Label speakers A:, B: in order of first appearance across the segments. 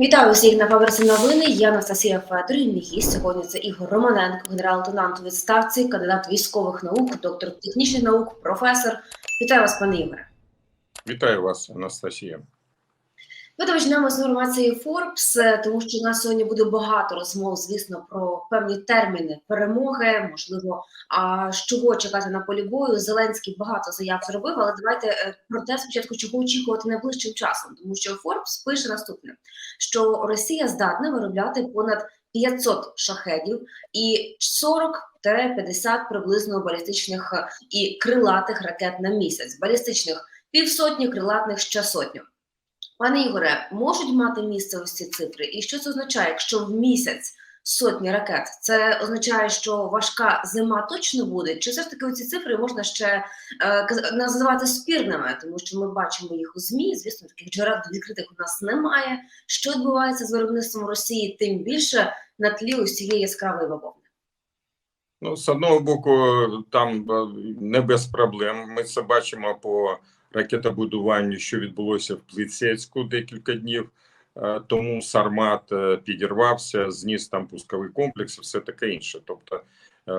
A: Вітаю всіх на фабриці новини. Я Анастасія Федор. Мій гість сьогодні це Ігор Романенко, генерал-лейтенант у відставці, кандидат військових наук, доктор технічних наук, професор. Вітаю вас, пане Ігоре.
B: Вітаю вас, Анастасія.
A: Ми почнемо з інформації Forbes, е, тому що у нас сьогодні буде багато розмов, звісно, про певні терміни перемоги. Можливо, а чого чекати на полі бою. Зеленський багато заяв зробив, але давайте е, про те спочатку, чого очікувати найближчим часом, тому що Forbes пише наступне: що Росія здатна виробляти понад 500 шахедів і 40-50 приблизно балістичних е, і крилатих ракет на місяць, балістичних півсотні, крилатних ще сотню. Пане Ігоре, можуть мати місце ось ці цифри? І що це означає, якщо в місяць сотні ракет? Це означає, що важка зима точно буде? Чи все ж таки ці цифри можна ще е, називати спірними? Тому що ми бачимо їх у ЗМІ, звісно, таких джерел відкритих у нас немає. Що відбувається з виробництвом Росії, тим більше на тлі ось цієї яскравої бавовни?
B: Ну, з одного боку, там е, не без проблем. Ми це бачимо по ракетобудуванню, що відбулося в Пліцецьку декілька днів е, тому. Сармат е, підірвався, зніс там пусковий комплекс і все таке інше. Тобто е,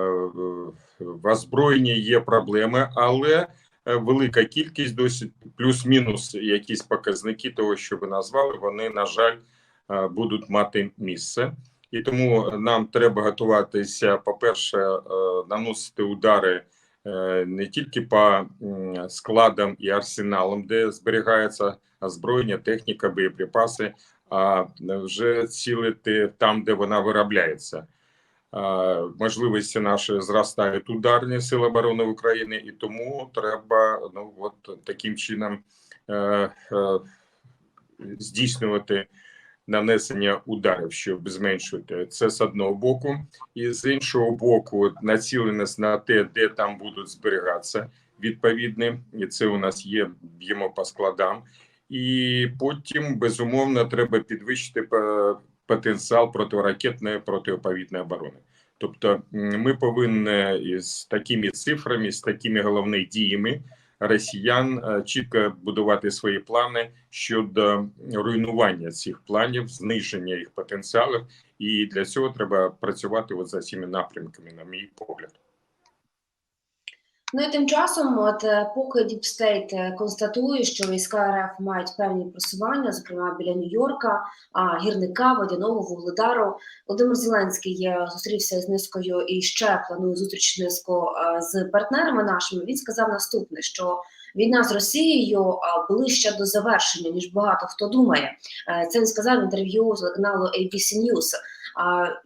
B: в озброєнні є проблеми, але велика кількість досить плюс-мінус якісь показники того, що ви назвали, вони, на жаль, будуть мати місце. І тому нам треба готуватися, по-перше, наносити удари не тільки по складам і арсеналам, де зберігається озброєння, техніка, боєприпаси, а вже цілити там, де вона виробляється. Е, Можливості наші зростають ударні сили оборони України, і тому треба ну от таким чином е, е, здійснювати нанесення ударів, щоб зменшувати це з одного боку, і з іншого боку, націленість на те, де там будуть зберігатися відповідні, і це у нас є б'ємо по складам. І потім безумовно треба підвищити потенціал протиракетної протиповітної оборони. Тобто, ми повинні із такими цифрами, з такими головними діями росіян е, чітко будувати свої плани щодо руйнування цих планів, зниження їх потенціалів, і для цього треба працювати от за цими напрямками, на мій погляд.
A: Ну і тим часом, от е, поки Діпстейт констатує, що війська РФ мають певні просування, зокрема біля Нью-Йорка, а гірника, водяного вугледару, Володимир Зеленський е, зустрівся з низкою і ще планує зустріч низку е, з партнерами нашими. Він сказав наступне: що війна з Росією ближче до завершення, ніж багато хто думає. Це він сказав в інтерв'ю з каналу ABC News.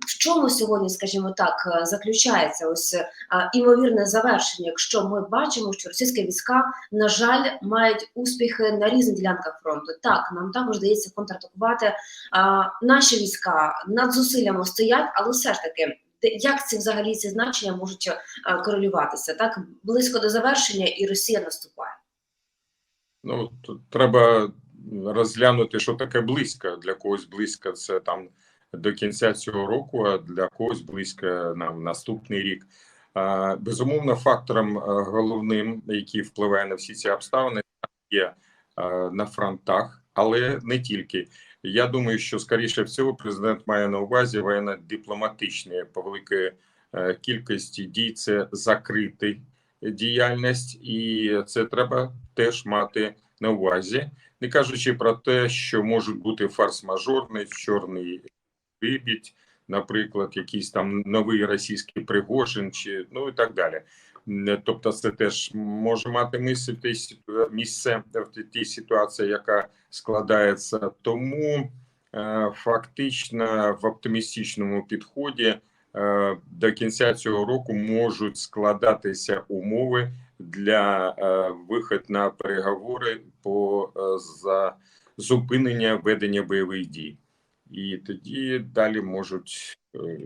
A: В чому сьогодні, скажімо так, е, заключається ось імовірне завершення, якщо ми бачимо, що російські війська, на жаль, мають успіхи на різних ділянках фронту. Так, нам також дається контратакувати. Наші війська над зусиллями стоять, але все ж таки. Як ці взагалі ці значення можуть е, корелюватися? Так близько до завершення, і Росія наступає.
B: Ну тут треба розглянути, що таке близько. Для когось близько це там до кінця цього року, а для когось близько на наступний рік. Безумовно, фактором е, головним, який впливає на всі ці обставини, є е, на фронтах, але не тільки. Я думаю, що скоріше всього президент має на увазі воєнно-дипломатичні по великої е, кількості дій. Це закритий діяльність, і це треба теж мати на увазі, не кажучи про те, що можуть бути форс-мажорний, чорний вибідь, наприклад, якийсь там новий російський Пригожин, чи ну і так далі. М, Тобто, це теж може мати місце в місце в тій ситуації, яка складається. Тому е, фактично в оптимістичному підході е, до кінця цього року можуть складатися умови для е, вихід на переговори по е, за зупинення ведення бойових дій, і тоді далі можуть е,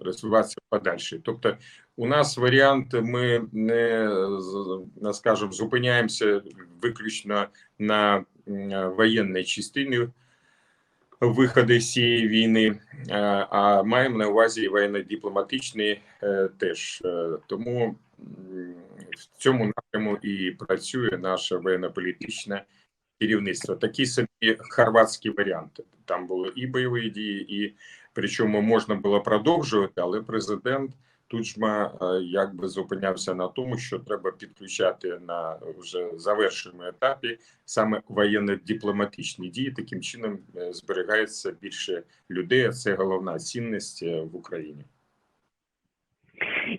B: розвиватися подальше. Тобто, у нас варіант, ми не скажемо, зупиняємося виключно на воєнній частині виходи цієї війни, е, а маємо на увазі воєнно-дипломатичні е, теж. Тому в цьому напряму і працює наша воєнно-політична керівництва. Такі собі хорватські варіанти. Там були і бойові дії, і причому можна було продовжувати, але президент Туджма е, якби зупинявся на тому, що треба підключати на вже завершеному етапі саме воєнно-дипломатичні дії. Таким чином е, зберігається більше людей. Це головна цінність е, в Україні.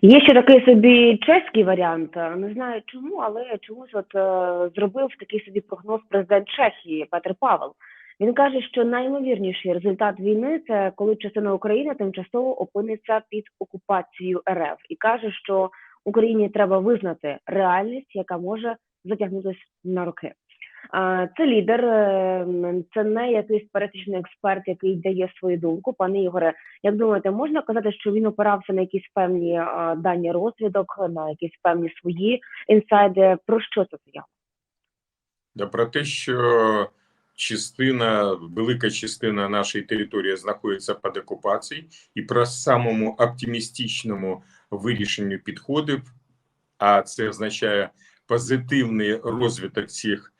C: Є ще такий собі чеський варіант. Не знаю чому, але чомусь от е, зробив такий собі прогноз президент Чехії Петр Павел. Він каже, що найімовірніший результат війни це коли частина України тимчасово опиниться під окупацією РФ, і каже, що Україні треба визнати реальність, яка може затягнутися на роки. Це лідер, е, це не якийсь пересічний експерт, який дає свою думку. Пане Ігоре, як думаєте, можна казати, що він опирався на якісь певні дані розвідок, на якісь певні свої інсайди? Про що це заява?
B: Да, про те, що частина, велика частина нашої території знаходиться під окупацією, і про самому оптимістичному вирішенню підходів, а це означає позитивний розвиток цих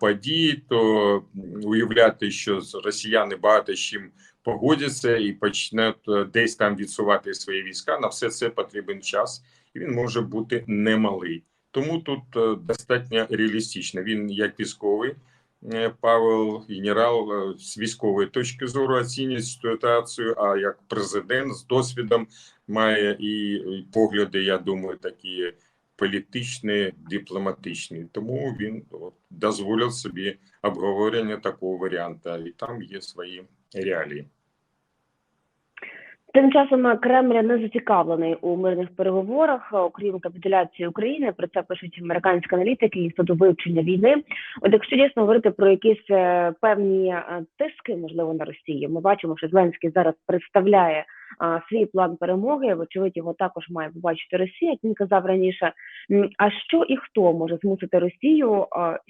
B: подій, то уявляти, що росіяни багато з чим погодяться і почнуть е, десь там відсувати свої війська. На все це потрібен час, і він може бути немалий. Тому тут е, достатньо реалістично. Він як військовий. е, Павел генерал е, з військової точки зору оцінює ситуацію. А як президент з досвідом має і погляди, я думаю, такі політичні, дипломатичні. Тому він от, дозволив собі обговорення такого варіанта, і там є свої реалії.
C: Тим часом Кремль не зацікавлений у мирних переговорах, окрім капітуляції України. Про це пишуть американські аналітики інституту вивчення війни. От якщо дійсно говорити про якісь е, певні е, тиски, можливо, на Росію, ми бачимо, що Зеленський зараз представляє свій план перемоги. Вочевидь, його також має побачити Росія, як він казав раніше. А що і хто може змусити Росію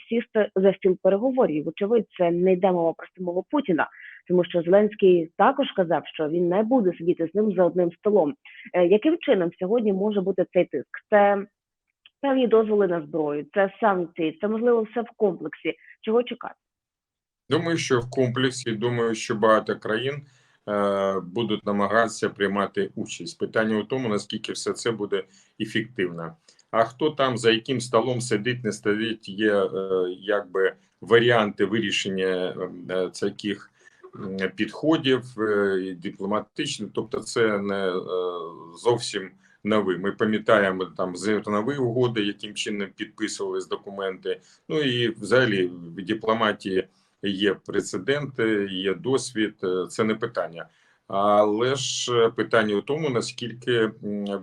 C: сісти за стіл переговорів? Вочевидь, це не йде мова про самого Путіна тому що Зеленський також казав, що він не буде сидіти з ним за одним столом. Е, Яким чином сьогодні може бути цей тиск? Це певні дозволи на зброю, це санкції, це можливо все в комплексі. Чого чекати?
B: Думаю, що в комплексі, думаю, що багато країн е, будуть намагатися приймати участь. Питання у тому, наскільки все це буде ефективно. А хто там за яким столом сидить, не сидить, є е, якби варіанти вирішення таких м, підходів е, і дипломатичних, тобто це не е, зовсім новий. Ми пам'ятаємо там зернові угоди, яким чином підписувались документи. Ну і взагалі в дипломатії є прецеденти, є досвід. е, Це не питання. Але ж е, питання у тому, наскільки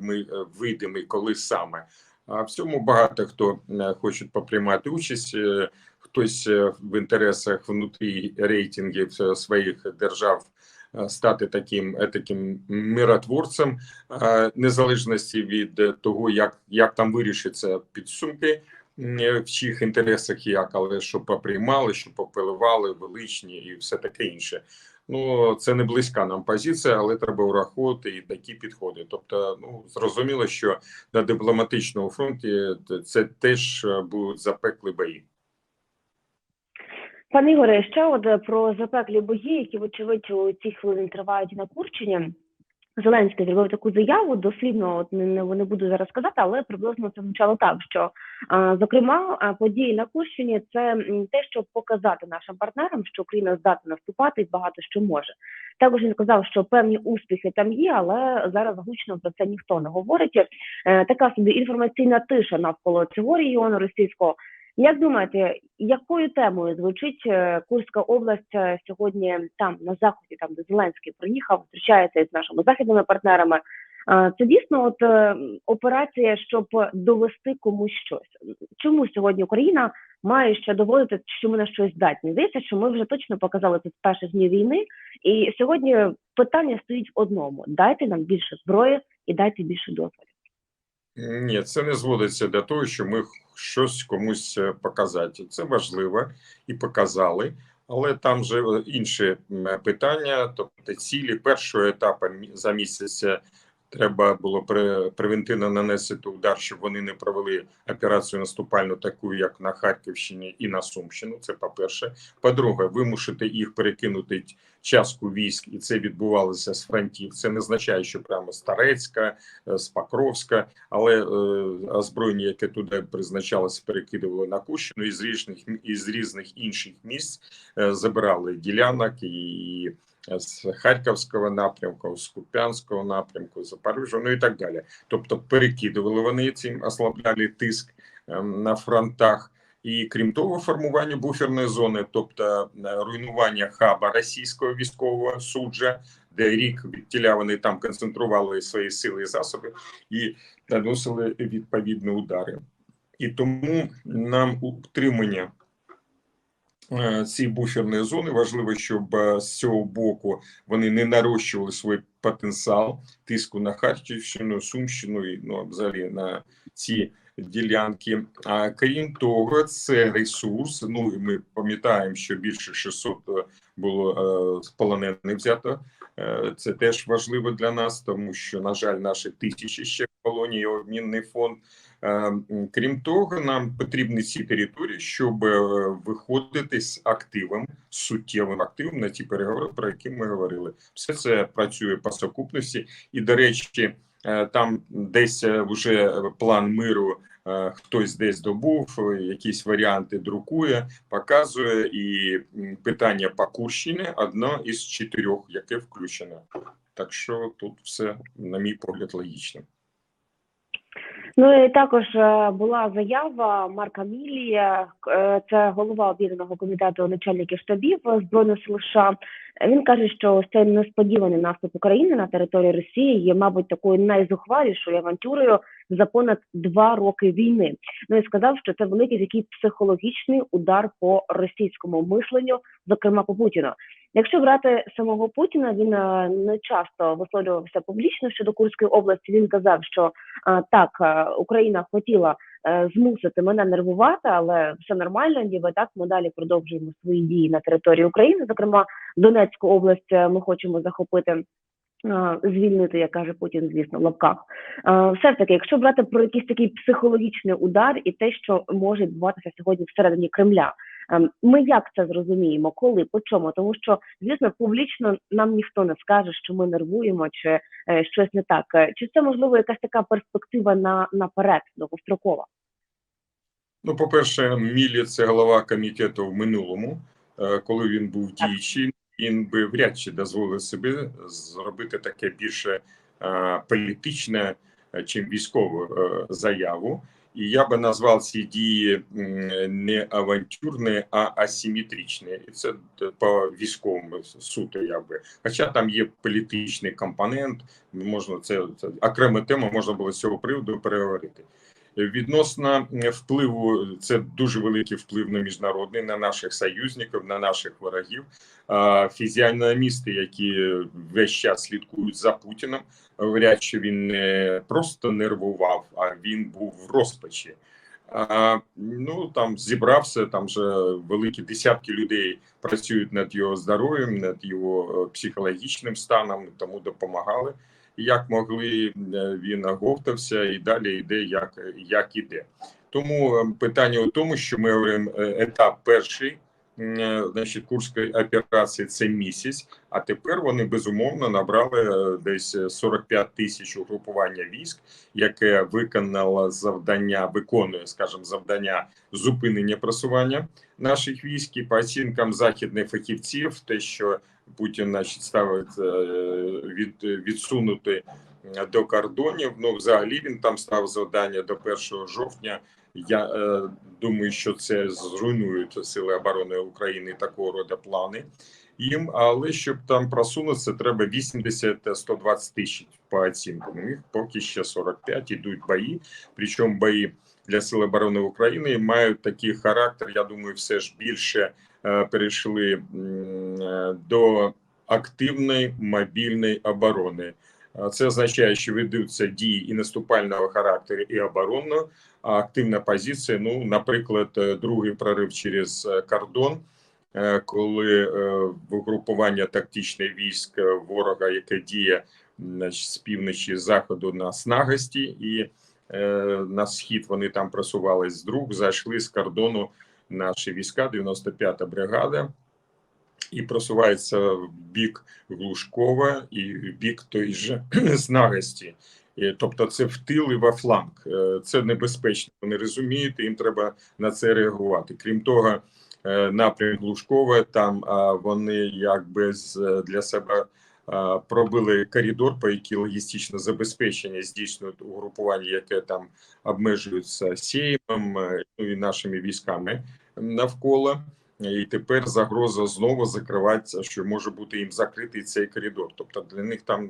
B: ми е, вийдемо і коли саме. А в цьому багато хто е, хочуть поприймати участь. Хтось е, в інтересах внутрі рейтингів е, своїх держав е, стати таким таким миротворцем незалежності від того, як, як там вирішаться підсумки, в чиїх інтересах як, але щоб поприймали, щоб попиливали величні і все таке інше. Ну це не близька нам позиція, але треба враховувати і такі підходи. Тобто, ну зрозуміло, що на дипломатичному фронті це теж будуть запекли бої.
C: Пане Ігоре, ще от е, про запеклі бої, які вочевидь у ці хвилини тривають на Курщині. Зеленський зробив таку заяву, дослідно от не, не, буду зараз сказати, але приблизно це звучало так, що зокрема події на Курщині це те, щоб показати нашим партнерам, що Україна здатна наступати і багато що може. Також він сказав, що певні успіхи там є, але зараз гучно про це ніхто не говорить. Е, така собі інформаційна тиша навколо цього регіону російського. Як думаєте, якою темою звучить е, Курська область е, сьогодні там на заході, там де Зеленський приїхав, зустрічається із нашими західними партнерами? Е, Це дійсно от операція, щоб довести комусь щось. Чому сьогодні Україна має ще доводити, що ми на щось здатні? Здається, що ми вже точно показали це з перших днів війни, і сьогодні питання стоїть в одному: дайте нам більше зброї і дайте більше дозволів.
B: Ні, це не зводиться до того, що ми щось комусь е, показати. Це важливо і показали, але там же інше питання, тобто цілі першого етапу за місяць е, Треба було пре- превентивно нанести удар, щоб вони не провели операцію наступальну, таку як на Харківщині і на Сумщину. Це по-перше. По-друге, вимушити їх перекинути частку військ, і це відбувалося з фронтів. Це не означає, що прямо з Тарецька, е, з Покровська, але е, озброєння, яке туди призначалося, перекидували на Кущину із різних із різних інших місць, е, забирали ділянок і з Харківського напрямку, з Куп'янського напрямку, Запоріжжя, ну і так далі. Тобто перекидували вони цим, ослабляли тиск ем, на фронтах. І крім того, формування буферної зони, тобто руйнування хаба російського військового суджа, де рік відтіля вони там концентрували свої сили і засоби і наносили відповідні удари. І тому нам утримання е, цієї буферної зони важливо, щоб е, з цього боку вони не нарощували свій потенціал тиску на Харківщину, Сумщину і ну, взагалі на ці ділянки. А крім того, це ресурс. Ну і ми пам'ятаємо, що більше 600 було е, полонених взято. Е, Це теж важливо для нас, тому що, на жаль, наші тисячі ще в полоні і обмінний фонд. Е, м, Крім того, нам потрібні ці території, щоб е, виходити з активом, суттєвим активом на ті переговори, про які ми говорили. Все це працює по сукупності, і до речі, е, там десь е, вже план миру. Хтось десь добув, якісь варіанти друкує, показує, і питання по Курщині одно із чотирьох, яке включено. Так що тут все, на мій погляд, логічно.
C: Ну і також е, була заява Марка Мілія, е, це голова об'єднаного комітету начальників штабів збройних сил США. Він каже, що ось цей несподіваний наступ України на територію Росії є, мабуть, такою найзухвалішою авантюрою за понад два роки війни. Ну і сказав, що це великий такий психологічний удар по російському мисленню, зокрема по Путіну. Якщо брати самого Путіна, він е, не часто висловлювався публічно щодо Курської області. Він казав, що е, так е, Україна хотіла змусити мене нервувати, але все нормально, ніби так ми далі продовжуємо свої дії на території України. Зокрема, Донецьку область ми хочемо захопити. Звільнити, як каже Путін, звісно, в лапках. Все ж таки, якщо брати про якийсь такий психологічний удар і те, що може відбуватися сьогодні всередині Кремля, Ем, Ми як це зрозуміємо, коли, по чому? Тому що, звісно, публічно нам ніхто не скаже, що ми нервуємо чи е, щось не так. Е, Чи це можливо якась така перспектива на наперед довгострокова?
B: Ну, по-перше, Мілі це голова комітету в минулому, Е, коли він був діючий, він би вряд чи дозволив собі зробити таке більше політичне, чим військову заяву. І я би назвав ці дії не авантюрні, а асиметричні. І це по військовому суто, я би. Хоча там є політичний компонент, можна це, це окрема тема, можна було з цього приводу переговорити. Відносно впливу, це дуже великий вплив на міжнародний, на наших союзників, на наших ворогів. Фізіономісти, які весь час слідкують за Путіним, говорять, що він не просто нервував, а він був в розпачі. А, ну там зібрався, там вже великі десятки людей працюють над його здоров'ям, над його е, психологічним станом, тому допомагали як могли е, він оговтався і далі йде, як, як іде. Тому е, питання у тому, що ми говоримо е, етап перший. Значить, курської операції це місяць, а тепер вони безумовно набрали десь 45 тисяч угрупування військ, яке виконало завдання, виконує, скажімо, завдання зупинення просування наших військ. І по оцінкам західних фахівців, те, що Путін значить, ставить е, від відсунути до кордонів. Ну, взагалі він там став завдання до 1 жовтня. Я е, думаю, що це зруйнують сили оборони України такого роду плани їм. Але щоб там просунутися, треба 80-120 тисяч по оцінкам. У них поки ще 45 ідуть бої. Причому бої для сил оборони України мають такий характер. Я думаю, все ж більше перейшли е, до активної мобільної оборони. А Це означає, що ведуться дії і наступального характеру, і оборонного. А активна позиція, ну, наприклад, е, другий прорив через е, кордон е, коли е, угрупування тактичних військ е, ворога, яке діє з півночі заходу на Снагості, і е, на схід вони там просувались з друг, зайшли з кордону наші війська, 95-та бригада, і просуваються в бік Глушкова і в бік той же Снагості. І, Тобто це в тил і во фланг. Е, Це небезпечно. Вони розуміють, їм треба на це реагувати. Крім того, е, напрям Глушкова там вони якби з для себе пробили коридор, по який логістичне забезпечення здійснюють угрупування, яке там обмежується Сеймом е, ну і нашими військами навколо. І тепер загроза знову закривається, що може бути їм закритий цей коридор. Тобто для них там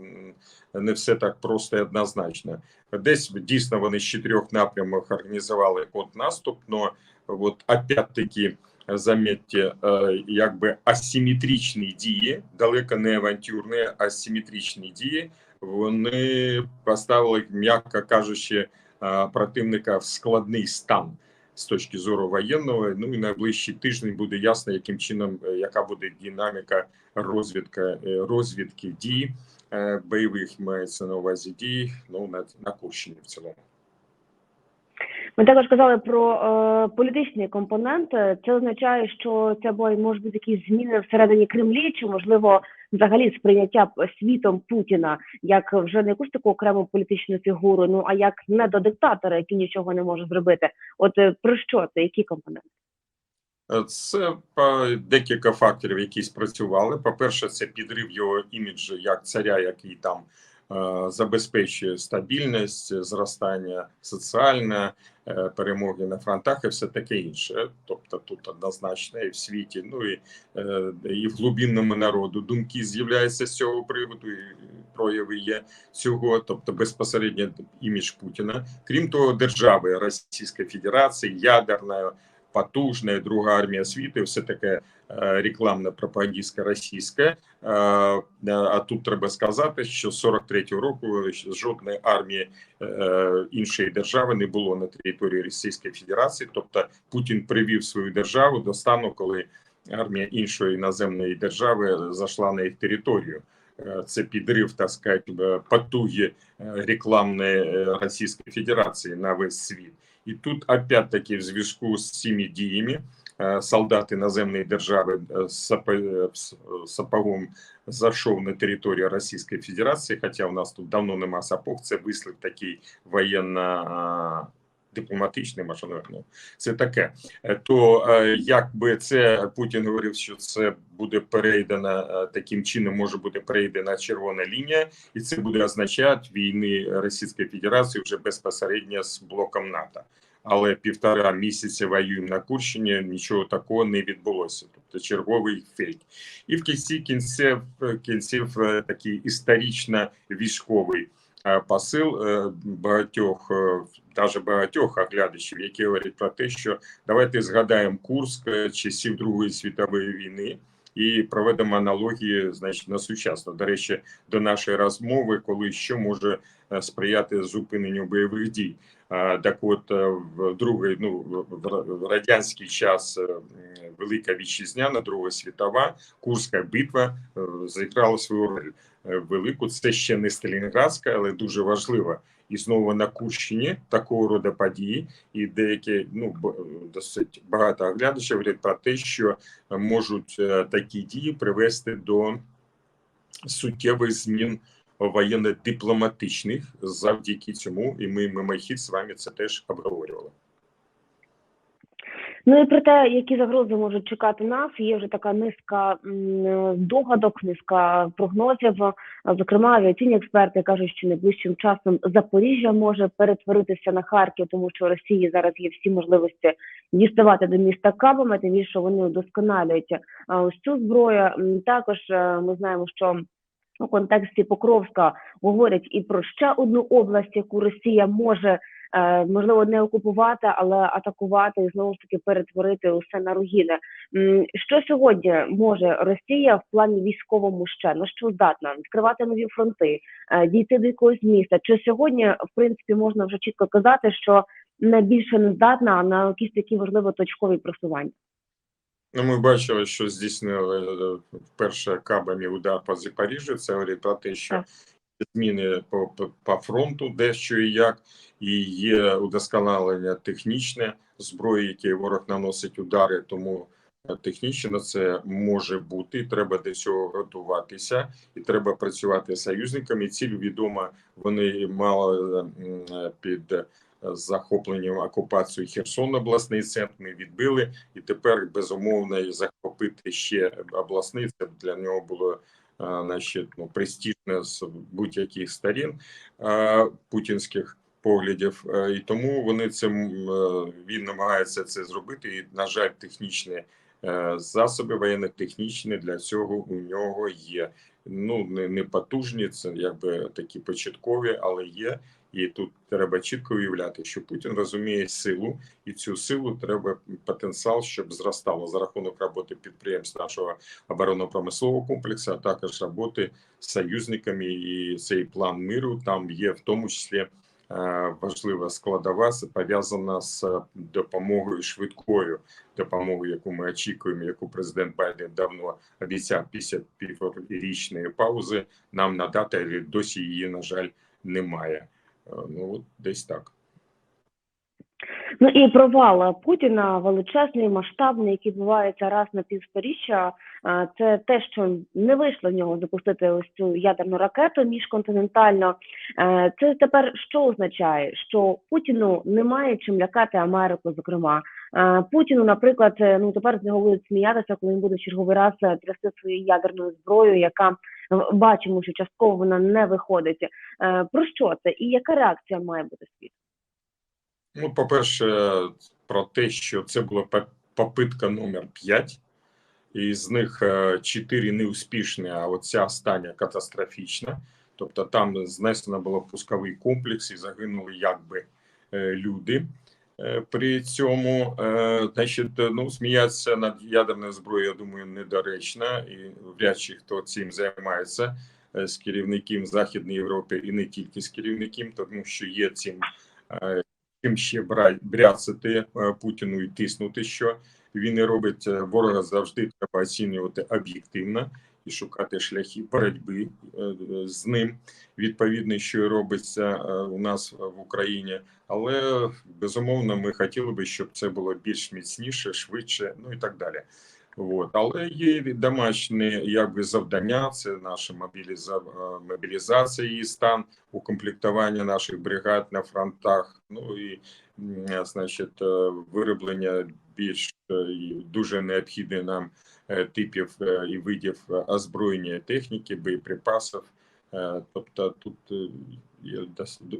B: не все так просто і однозначно. Десь дійсно вони з чотирьох напрямів організували контрнаступ, но от опять-таки замітьте, е, якби асиметричні дії, далеко не авантюрні, асиметричні дії. Вони поставили, м'яко кажучи, е, противника в складний стан з точки зору воєнного. Ну і найближчі тижні буде ясно, яким чином е, яка буде динаміка розвідка е, розвідки дій бойових мається на увазі дій ну на, на Курщині в цілому.
C: Ми також казали про е, політичний компонент. Це означає, що це бой може бути якісь зміни всередині Кремлі, чи можливо взагалі сприйняття світом Путіна як вже не якусь таку окрему політичну фігуру, ну а як не до диктатора, який нічого не може зробити. От е, про що це? Які компоненти?
B: Е, Це по декілька факторів, які спрацювали. По-перше, це підрив його іміджу як царя, який там е, забезпечує стабільність, зростання соціальне, е, перемоги на фронтах і все таке інше. Тобто тут однозначно і в світі, ну і, е, і в глибинному народу думки з'являються з цього приводу, і прояви є цього, тобто безпосередньо імідж Путіна. Крім того, держави Російської Федерації, ядерна потужна друга армія світу, все таке е, рекламна пропагандистська російська. Е, е, А тут треба сказати, що з 43-го року жодної армії іншої держави не було на території Російської Федерації. Тобто Путін привів свою державу до стану, коли армія іншої іноземної держави зайшла на їх територію. Це підрив, так сказати, потуги рекламної Російської Федерації на весь світ. І тут опять-таки в зв'язку з цими діями е, солдат іноземної держави е, е, сапогом зайшов на територію Російської Федерації, хоча у нас тут давно нема сапог, це вислів такий воєнно дипломатичний, ну, Це таке. Е, То е, якби це Путін говорив, що це буде перейдена е, таким чином, може бути перейдена червона лінія, і це буде означати війни Російської Федерації вже безпосередньо з блоком НАТО. Але півтора місяця воюємо на Курщині, нічого такого не відбулося. Тобто черговий фейк. І в кінці кінців, кінців такий історично військовий посил е, багатьох, навіть багатьох оглядачів, які говорять про те, що давайте згадаємо Курск е, часів Другої світової війни. І проведемо аналогії, значить, на сучасно. До речі, до нашої розмови, коли що може е, сприяти зупиненню бойових дій. Так от е, в другий, ну в- радянський час е, Велика Вітчизняна, Друга світова, Курська битва е, зіграла свою роль велику. Це ще не Сталінградська, але дуже важлива. І знову на Курщині такого роду події, і деякі ну досить багато оглядачів говорять про те, що можуть такі дії привести до суттєвих змін воєнно-дипломатичних завдяки цьому, і ми мимохід з вами це теж обговорювали.
C: Ну і про те, які загрози можуть чекати нас, є вже така низка догадок, низка прогнозів. Зокрема, авіаційні експерти кажуть, що найближчим часом Запоріжжя може перетворитися на Харків, тому що у Росії зараз є всі можливості діставати до міста кабами, тим більше вони удосконалюють ось цю зброю. Також е, ми знаємо, що у контексті Покровська говорять і про ще одну область, яку Росія може е, можливо не окупувати, але атакувати і знову ж таки перетворити усе на руїни. Що сьогодні може Росія в плані військовому ще на що здатна відкривати нові фронти, е, дійти до якогось міста? Чи сьогодні в принципі можна вже чітко казати, що не більше не здатна на якісь такі можливо точкові просування?
B: Ну, ми бачили, що здійснили е, вперше кабами удар по Запоріжжю. Це говорить про те, що зміни по, по, по фронту, де що і як, і є удосконалення технічне зброї, які ворог наносить удари. Тому е, технічно це може бути. Треба до цього готуватися, і треба працювати з союзниками. Ціль відома, вони мали е, під е, захопленням окупацію Херсон, обласний центр. Ми відбили і тепер безумовно захопити ще обласний це для нього було а, значить, ну, престижно з будь-яких сторін а, путінських поглядів, А, і тому вони цим е, він намагається це зробити. І на жаль, технічні е, засоби воєнно-технічні для цього у нього є. Ну не, не потужні, це якби такі початкові, але є. І тут треба чітко уявляти, що Путін розуміє силу, і цю силу треба потенціал, щоб зростало за рахунок роботи підприємств нашого оборонно-промислового комплексу, а також роботи з союзниками. І цей план миру там є в тому числі. е, Важлива складова пов'язана з допомогою швидкою допомогою, яку ми очікуємо, яку президент Байден давно обіцяв після піврічної паузи нам надати, досі її на жаль немає. Е, Ну десь так.
C: Ну і провал Путіна величезний, масштабний, який відбувається раз на півсторіччя. а, Це те, що не вийшло в нього запустити ось цю ядерну ракету міжконтинентально. Е, Це тепер що означає? Що Путіну немає чим лякати Америку, зокрема. Е, Путіну, наприклад, е, ну тепер з нього будуть сміятися, коли він буде в черговий раз е, трясти своєю ядерною зброєю, яка е, бачимо, що частково вона не виходить. Е, Про що це і яка реакція має бути світу?
B: Ну, по-перше, про те, що це була попитка номер 5, і з них 4 неуспішні, а оця остання катастрофічна. Тобто там знесено було пусковий комплекс і загинули якби е, люди. Е, При цьому, е, значить, ну, сміятися над ядерною зброєю, я думаю, недоречно, і вряд чи хто цим займається е, з керівників Західної Європи і не тільки з керівників, тому що є цим чим ще бряцати Путіну і тиснути, що він і робить ворога завжди треба оцінювати об'єктивно і шукати шляхи боротьби е, з ним. Відповідно, що робиться е, у нас в Україні. Але безумовно, ми хотіли би, щоб це було більш міцніше, швидше, ну і так далі. От. Але є домашні якби завдання, це наша мобіліза... е, мобілізація і стан, укомплектування наших бригад на фронтах, ну і значить, е, вироблення більш е, дуже необхідних нам типів і видів озброєння техніки, боєприпасів. Е, Тобто тут е,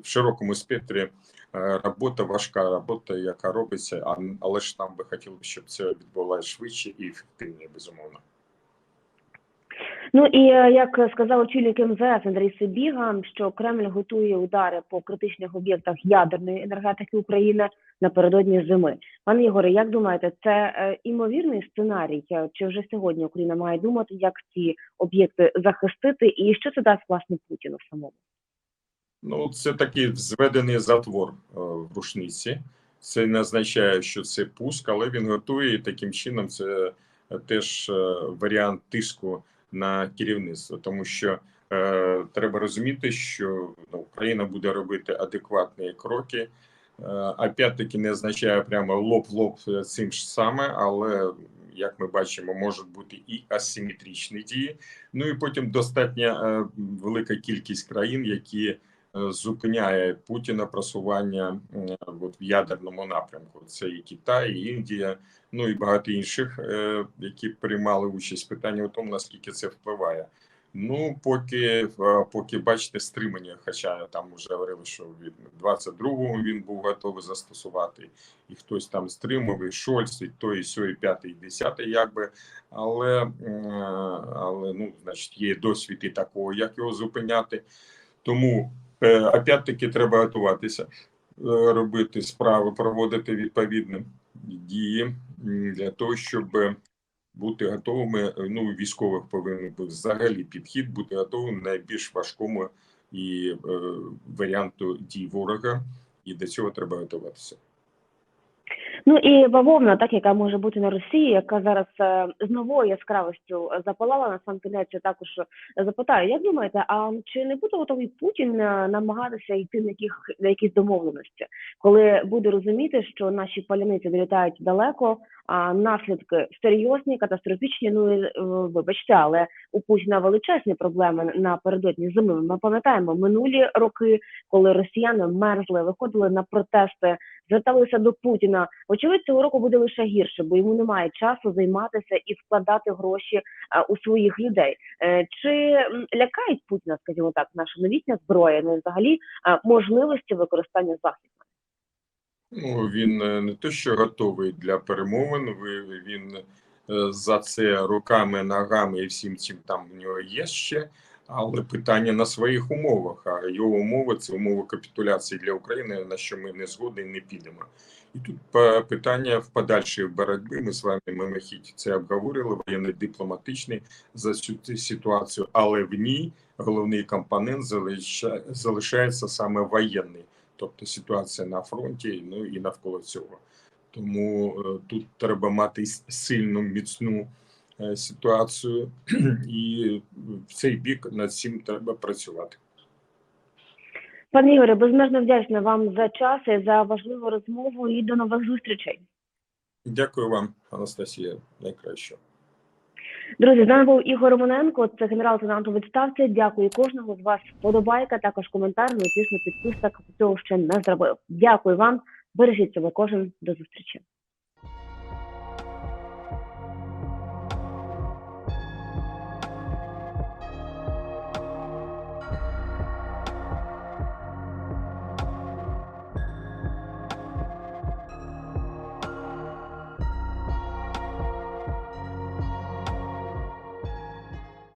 B: в широкому спектрі е, робота, важка робота, яка робиться, але ж нам би хотілося, щоб це відбувалося швидше і ефективніше, безумовно.
C: Ну і е, як сказав очільник МВФ Андрій Сибіга, що Кремль готує удари по критичних об'єктах ядерної енергетики України напередодні зими. Пане Ігоре, як думаєте, це е, імовірний сценарій? Е, Чи вже сьогодні Україна має думати, як ці об'єкти захистити, і що це дасть власне Путіну самому?
B: Ну, це такий зведений затвор в рушниці. Це не означає, що це пуск, але він готує і таким чином це теж варіант тиску на керівництво, тому що е, треба розуміти, що ну, Україна буде робити адекватні кроки. Е, опять-таки не означає прямо лоб в лоб цим ж саме, але як ми бачимо, можуть бути і асиметричні дії. Ну і потім достатня е, велика кількість країн, які зупиняє Путіна просування е, от в ядерному напрямку. Це і Китай, і Індія, ну і багато інших, е, які приймали участь. Питання у тому, наскільки це впливає. Ну, поки е, поки бачите стримання, хоча там вже говорили, що від 22-го він був готовий застосувати, і хтось там стримав, і Шольц, і той, і сьо, і п'ятий, і десятий, якби. Але, е, але ну, значить, є досвід і такого, як його зупиняти. Тому е, опять-таки треба готуватися, е, робити справи, проводити відповідні дії для того, щоб бути готовими. е, Ну, військових повинен бути взагалі підхід, бути готовим найбільш важкому і е, варіанту дій ворога, і до цього треба готуватися.
C: Ну і бавовна, так яка може бути на Росії, яка зараз е, з новою яскравістю е, запалала на сам кінець. Також е, запитаю, як думаєте, а чи не буде готовий Путін намагатися йти на яких на якісь домовленості, коли буде розуміти, що наші паляниці долітають далеко, а наслідки серйозні, катастрофічні. Ну вибачте, але у Путіна величезні проблеми напередодні зими. Ми пам'ятаємо минулі роки, коли росіяни мерзли, виходили на протести, зверталися до Путіна. Очевидь, цього року буде лише гірше, бо йому немає часу займатися і вкладати гроші е, у своїх людей. Е, Чи лякають Путіна, скажімо так, наша новітня зброя, ну і взагалі е, можливості використання засобів?
B: Ну, він не те, що готовий для перемовин, він за це руками, ногами і всім цим там в нього є ще, але питання на своїх умовах. А його умови це умови капітуляції для України, на що ми не згодні, не підемо. І тут питання в подальшій боротьбі. Ми з вами мимохідь це обговорили, воєнно-дипломатичний за цю ситуацію, але в ній головний компонент залиша- залишається саме воєнний тобто ситуація на фронті, ну і навколо цього. Тому е, тут треба мати сильну міцну ситуацію, і в цей бік над цим треба працювати.
C: Пане Ігоре, безмежно вдячна вам за час і за важливу розмову. І до нових зустрічей.
B: Дякую вам, Анастасія. Найкраще.
C: Друзі, з нами був Ігор Романенко, це генерал-лейтенант у відставці. Дякую кожному з вас. Подобайка, також коментар. Ну, і, звісно, підписок цього ще не зробив. Дякую вам. Бережіть себе кожен. До зустрічі.